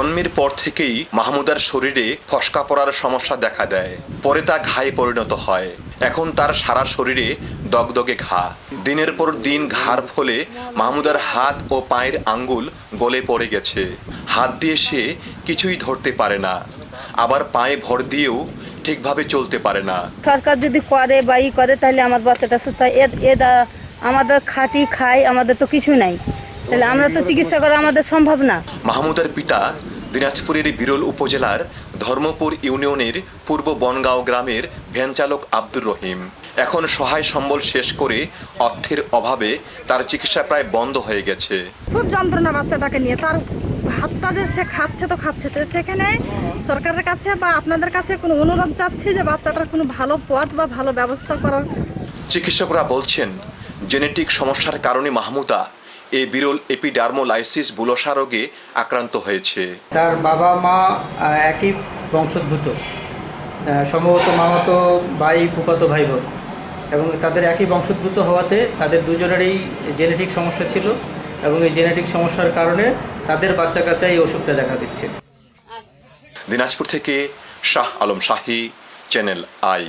জন্মের পর থেকেই মাহমুদার শরীরে ফসকা পড়ার সমস্যা দেখা দেয়। পরে তা ঘায়ে পরিণত হয়। এখন তার সারা শরীরে দগদগে ঘা। দিনের পর দিন ঘার ফলে মাহমুদার হাত ও পায়ের আঙ্গুল গলে পড়ে গেছে। হাত দিয়ে সে কিছুই ধরতে পারে না। আবার পায়ে ভর দিয়েও ঠিকভাবে চলতে পারে না। সরকার যদি করে বা ই করে, তাহলে আমার বাচ্চাটা সুস্থ আমাদের খাটি খাই আমাদের তো কিছু নাই। তাহলে আমরা তো চিকিৎসা করা আমাদের সম্ভব না। মাহমুদার পিতা দিনাজপুরের বিরল উপজেলার ধর্মপুর ইউনিয়নের পূর্ব বনগাঁও গ্রামের ভ্যান চালক আব্দুর রহিম। এখন সহায় সম্বল শেষ করে অর্থের অভাবে তার চিকিৎসা প্রায় বন্ধ হয়ে গেছে। খুব যন্ত্রণা বাচ্চাটাকে নিয়ে। তার হাতটা যে সে খাচ্ছে তো খাচ্ছে। তো সেখানে সরকারের কাছে বা আপনাদের কাছে কোনো অনুরোধ চাচ্ছি যে বাচ্চাটার কোনো ভালো পথ বা ভালো ব্যবস্থা করার। চিকিৎসকরা বলছেন জেনেটিক সমস্যার কারণে মাহমুদা এই বিরল এপিডার্মোলাইসিস বুলসা রোগে আক্রান্ত হয়েছে। তার বাবা মা একই বংশোদ্ভূত। সম্ভবত মামাতো ভাই ফুফাতো ভাই বোন এবং তাদের একই বংশোদ্ভূত হওয়াতে তাদের দুজনেরই জেনেটিক সমস্যা ছিল এবং এই জেনেটিক সমস্যার কারণে তাদের বাচ্চা কাচ্চা এই অসুখটা দেখা দিচ্ছে। দিনাজপুর থেকে শাহ আলম শাহী চ্যানেল আই।